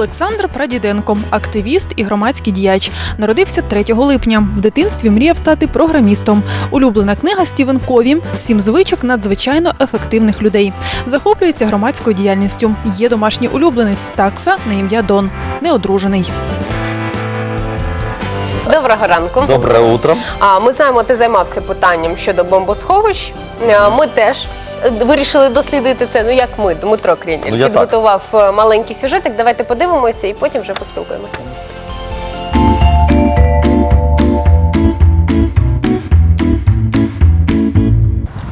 Олександр Прадіденко, активіст і громадський діяч. Народився 3 липня. В дитинстві мріяв стати програмістом. Улюблена книга Стівен Кові Сім звичок надзвичайно ефективних людей. Захоплюється громадською діяльністю. Є домашній улюбленець такса на ім'я Дон. Неодружений. Доброго ранку. Доброе утро. А ми знаємо, ти займався питанням щодо бомбосховищ. Ми теж вирішили дослідити це. Ну як ми, Дмитро Крінєр, Ну, я так. підготував е, маленький сюжетик. Давайте подивимося і потім вже поспілкуємося.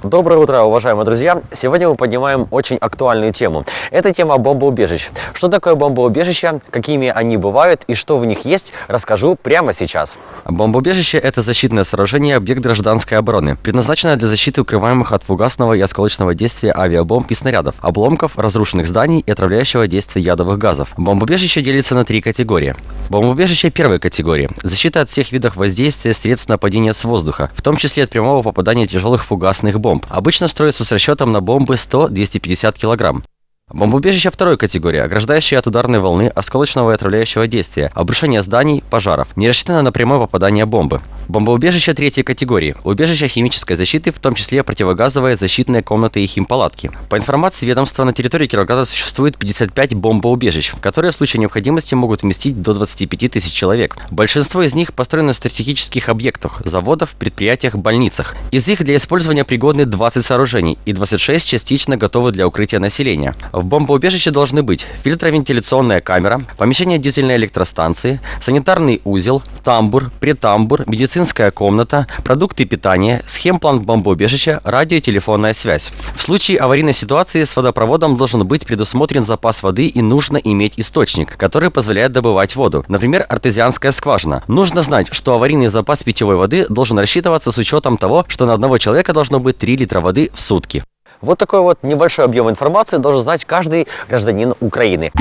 Доброе утро, уважаемые друзья. Сегодня мы поднимаем очень актуальную тему. Это тема бомбоубежищ. Что такое бомбоубежища, какими они бывают и что в них есть, расскажу прямо сейчас. Бомбоубежище – это защитное сооружение, объект гражданской обороны, предназначенное для защиты укрываемых от фугасного и осколочного действия авиабомб и снарядов, обломков, разрушенных зданий и отравляющего действия ядовых газов. Бомбоубежище делится на три категории. Бомбоубежище первой категории – защита от всех видов воздействия средств нападения с воздуха, в том числе от прямого попадания тяжелых фугасных бомб. Обычно строится с расчетом на бомбы 100-250 килограмм. Бомбоубежище второй категории, ограждающие от ударной волны, осколочного и отравляющего действия, обрушения зданий, пожаров, не рассчитано на прямое попадание бомбы. Бомбоубежище третьей категории, убежище химической защиты, в том числе противогазовые защитные комнаты и химпалатки. По информации ведомства, на территории Кировграда существует 55 бомбоубежищ, которые в случае необходимости могут вместить до 25 тысяч человек. Большинство из них построены на стратегических объектах, заводах, предприятиях, больницах. Из них для использования пригодны 20 сооружений и 26 частично готовы для укрытия населения. В бомбоубежище должны быть фильтровентиляционная камера, помещение дизельной электростанции, санитарный узел, тамбур, претамбур, медицинская комната, продукты питания, схемплан бомбоубежища, радио и телефонная связь. В случае аварийной ситуации с водопроводом должен быть предусмотрен запас воды и нужно иметь источник, который позволяет добывать воду. Например, артезианская скважина. Нужно знать, что аварийный запас питьевой воды должен рассчитываться с учетом того, что на одного человека должно быть 3 литра воды в сутки. Вот такой вот небольшой объем информации должен знать каждый гражданин Украины.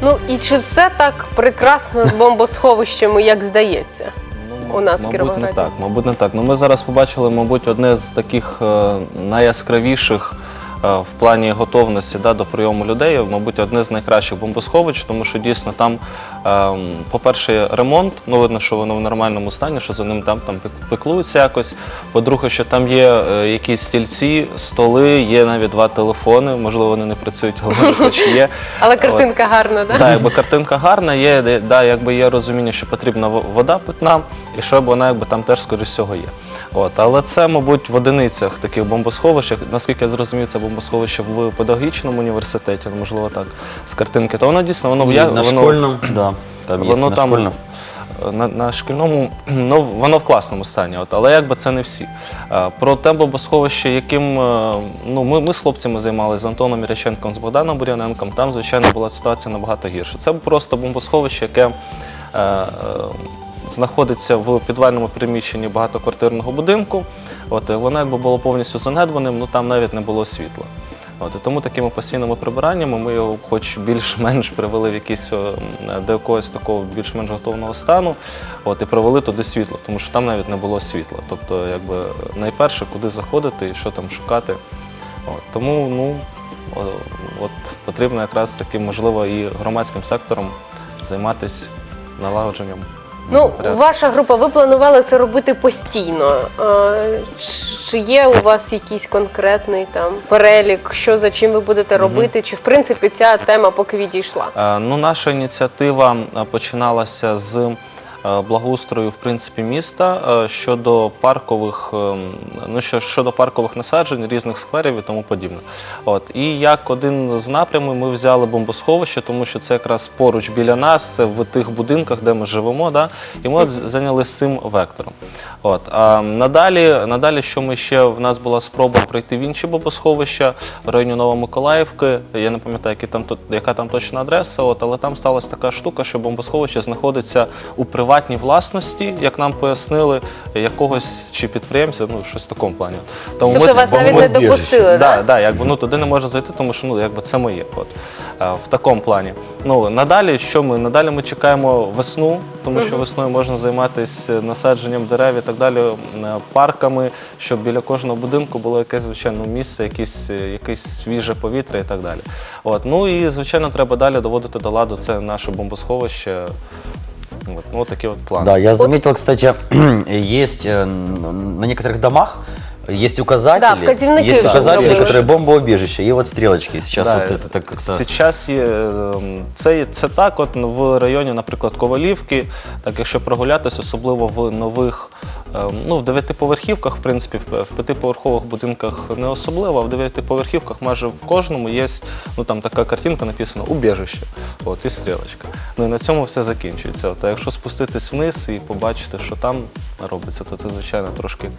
Ну і чи все так прекрасно з бомбосховищами, як здається? Ну, у нас в мабуть, Кіровограді? не так. Мабуть, не так. Ну, ми зараз побачили, мабуть, одне з таких е, найяскравіших е, в плані готовності да, до прийому людей, мабуть, одне з найкращих бомбосховищ, тому що дійсно там, е, по-перше, ремонт, ну видно, що воно в нормальному стані, що за ним там, там пеклуються якось. По-друге, що там є е, якісь стільці, столи, є навіть два телефони, можливо, вони не працюють, але хоч є. Але картинка гарна, так? Так, якби картинка гарна, є, да, якби є розуміння, що потрібна вода питна, і що вона якби там теж, скоріш всього, є. От, але це, мабуть, в одиницях таких бомбосховищах. Наскільки я зрозумів, це бомбосховище в педагогічному університеті, ну, можливо, так, з картинки. То воно дійсно воно я- на воно, школьном, да, там воно на там школьном. е, на, на шкільному, ну воно в класному стані, от, але якби це не всі. Про те бомбосховище, яким е, ну, ми, ми з хлопцями займалися з Антоном Міряченком, з Богданом Буряненком, там, звичайно, була ситуація набагато гірша. Це просто бомбосховище, яке е, е, знаходиться в підвальному приміщенні багатоквартирного будинку. От, воно якби було повністю занедбаним, ну там навіть не було світла. От, тому такими постійними прибираннями ми його хоч більш-менш привели в якийсь е, до якогось такого більш-менш готовного стану, от, і привели туди світло, тому що там навіть не було світла. Тобто, якби найперше, куди заходити і що там шукати. От, тому ну, от, потрібно якраз таким, можливо, і громадським сектором займатися налагодженням. Ну, порядку. ваша група, ви планували це робити постійно. А, чи- є у вас якийсь конкретний там перелік, що за чим ви будете робити? Чи в принципі ця тема поки відійшла? Е, Ну, наша ініціатива е, починалася з благоустрою в принципі міста е, щодо паркових, е, ну що щодо паркових насаджень, різних скверів і тому подібне. От і як один з напрямів ми взяли бомбосховище, тому що це якраз поруч біля нас, це в тих будинках, де ми живемо, да, і ми зайнялися цим вектором. От а надалі, надалі, що ми ще в нас була спроба пройти в інші бомбосховища в районі Новомиколаївки. Я не пам'ятаю, які там яка там точна адреса. От але там сталася така штука, що бомбосховище знаходиться у приватній приватній власності, як нам пояснили, якогось чи підприємця, ну щось в такому плані. Тому Тобто вас навіть не допустили, да, да? да, якби ну туди не можна зайти, тому що ну якби це моє. От е, в такому плані. Ну надалі, що ми надалі ми чекаємо весну, тому що весною можна займатися насадженням дерев і так далі, парками, щоб біля кожного будинку було якесь звичайно місце, якесь, е, якесь свіже повітря і так далі. От ну і звичайно, треба далі доводити до ладу це наше бомбосховище. От, ну, такі от плани. Да, я заметил, кстати, есть э, н- на некоторых домах есть указатели, Да, вказівники есть вже указатели, зробили. которые бомбоубежище, и вот стрелочки. Сейчас Да, вот это так как-то... Сейчас є ем, це, це так, от в районі, наприклад, Ковалівки, так якщо прогулятися, особливо в нових, ем, ну в дев'ятиповерхівках, в принципі, в, п'ятиповерхових будинках не особливо, а в дев'ятиповерхівках майже в кожному є ну там така картинка написана убіжище, от і стрілочка. Ну і на цьому все закінчується. От, а якщо спуститись вниз і побачити, що там робиться, то це звичайно трошки,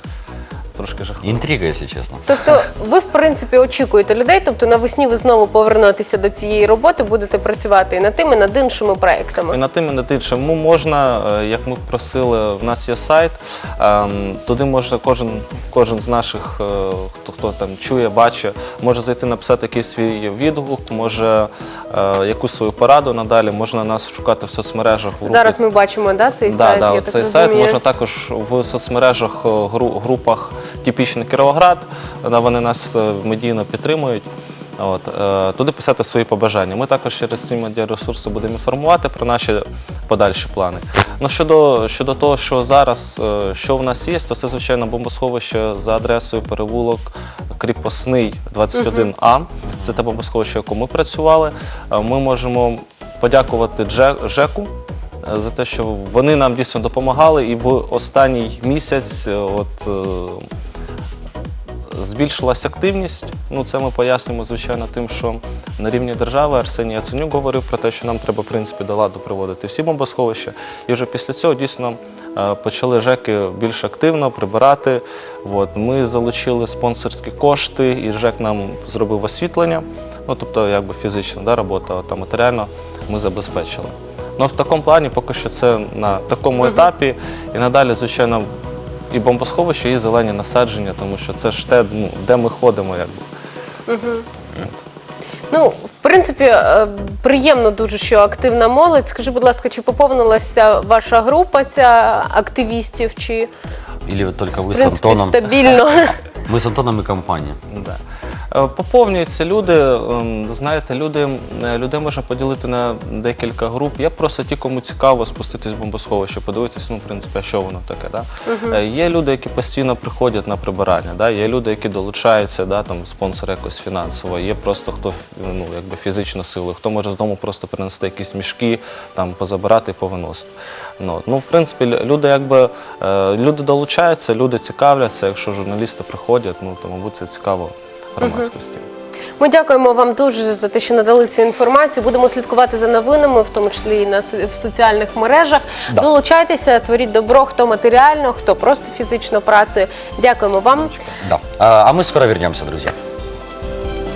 трошки жахливо. Интрига, если честно. Тобто, ви в принципі очікуєте людей, тобто навесні ви знову повернетеся до цієї роботи, будете працювати і над тим, і над іншими І проектами. на тим і над іншим. Можна, е, як ми просили, в нас є сайт. ем, Туди може кожен, кожен з наших, е, хто, хто там чує, бачить, може зайти написати якийсь свій відгук, може е, якусь свою пораду надалі, можна нас шукати в соцмережах. в. Зараз ми бачимо да, цей Да, сайт. да, я от так цей розумію. сайт можна також в соцмережах, гру- групах Типічний Кіровоград, вони нас е, медійно підтримують. От, е, туди писати свої побажання. Ми також через ці медіаресурси будемо інформувати про наші подальші плани. Ну, щодо, щодо того, що зараз, е, що в нас є, то це, звичайно, бомбосховище за адресою перевулок Кріпосний 21А. Це те бомбосховище, в якому ми працювали. Ми можемо подякувати Дже- ЖЕКу е, за те, що вони нам дійсно допомагали, і в останній місяць е, от, е, збільшилась активність. Ну, це ми пояснюємо, звичайно, тим, що на рівні держави Арсеній Яценюк говорив про те, що нам треба, в принципі, до ладу приводити всі бомбосховища. І вже після цього дійсно е, почали ЖЕКи більш активно прибирати. Ми залучили спонсорські кошти, і ЖЕК нам зробив освітлення. Ну, тобто, якби фізична робота, а матеріально ми забезпечили. Ну, в такому плані поки що це на такому етапі. І надалі, звичайно, і бомбосховище, і зелені насадження, тому що це ж те, ну, де ми ходимо, якби. Ну, в принципі, е, приємно дуже, що активна молодь. Скажи, будь ласка, чи поповнилася ваша група ця активістів, чи Или вот только в вы с принципі Антоном? стабільно? Мы с Антоном и компания. Да. Е, Поповнюються люди. ем, Знаєте, люди, е, людей можна поділити на декілька груп. Є просто ті, кому цікаво спуститись в бомбосховище, подивитися, ну, в принципі, що воно таке. Да? Е, Є люди, які постійно приходять на прибирання, да? є люди, які долучаються, да? там, спонсори якось фінансово, є просто хто ну, якби фізично силою, хто може з дому просто принести якісь мішки, там, позабирати і повиносити. Ну, ну, в принципі, люди, якби, люди долучаються, люди цікавляться. Якщо журналісти приходять, ну, то, мабуть, це цікаво громадськості. Ми дякуємо вам дуже за те, що надали цю інформацію. Будемо слідкувати за новинами, в тому числі і на в соціальних мережах. Да. Долучайтеся, творіть добро, хто матеріально, хто просто фізично працює. Дякуємо вам. Да. А, мы скоро вернемося, друзья.